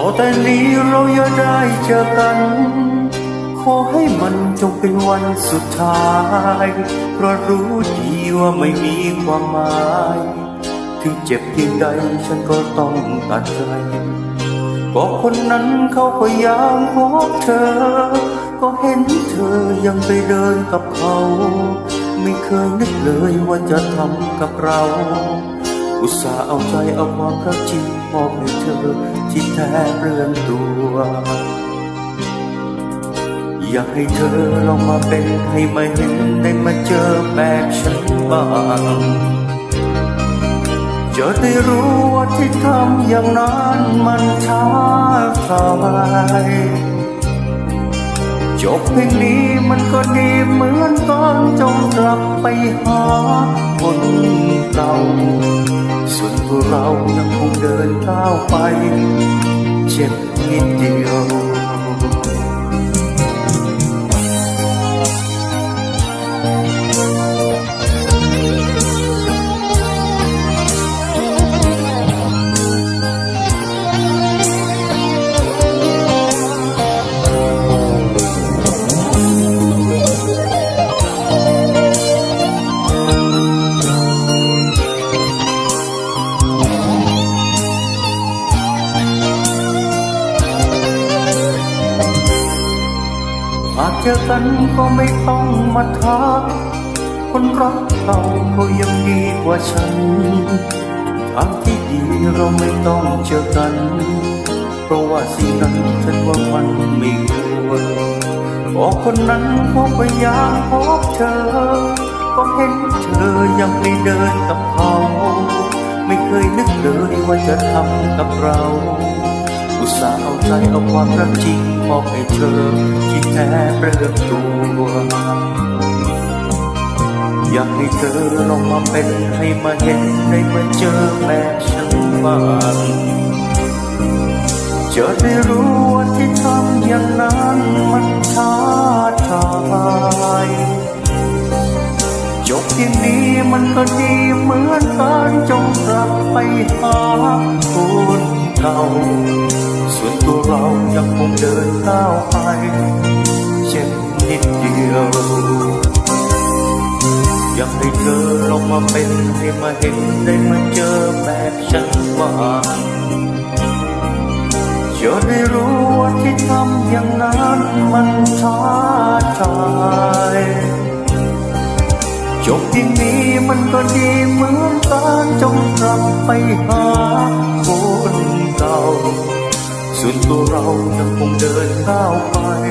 ต่อแต่นี้เราอย่าได้เจอกัน ขอให้มันจงเป็นวันสุดท้าย เพราะรู้ดีว่าไม่มีความหมาย ถึงเจ็บเพียงใดฉันก็ต้องตัดใจก็คนนั้นเขาพยายามพบเธอ ก็เห็นเธอยังไปเดินกับเขา ไม่เคยนึกเลยว่าจะทำกับเรา อุตส่าห์เอาใจเอาความรักจริงมอบให้เธอที่แท้เรื่อนตัว อยากให้เธอลองมาเป็นให้มาเห็นได้มาเจอแบบฉันบ้างจะได้รู้ว่าที่ทำอย่างนั้นมันท้าทาย จบเพลงนี้มันก็ดีเหมือนตอนจงกลับไปหาคนเก่าส่วนตัวเรายังคงเดินก้าวไป เจ็บนิดเดียว หากเจอกันก็ไม่ต้องมาทัก คนรักเราก็ยังดีกว่าฉันทางที่ดีเราไม่ต้องเจอกัน เพราะว่าสิ่งนั้นฉันว่ามันไม่ควรบอกคนนั้นเขาพยายามพบเธอ ก็เห็นเธอยังไปเดินกับเขา ไม่เคยนึกเลยว่าจะทำกับเรา ตส่าห์เอาใจเอาความรักจริงมอบให้เธอที่แท้เปลือกตัวอยากให้เธอลองมาเป็นให้มาเห็นได้มาเจอแบบฉันบ้างจะได้รู้ว่าที่ทำอย่างนั้นมันท้าทายจบเพียงนี้มันก็ดีเหมือนการจงกลับไปหาคนเก่า เดินก้าวไปเจ็บนิดเดียว อยากให้เธอลงมาเป็นให้มาเห็นได้มาเจอแบบฉันบ้าจะได้รู้ว่าที่ทำอย่างนั้นมันท้าทายจบที่นี้มันก็ดีเหมือนการจงกลับไปหา นตัวเรายังคงเดินก้าวไป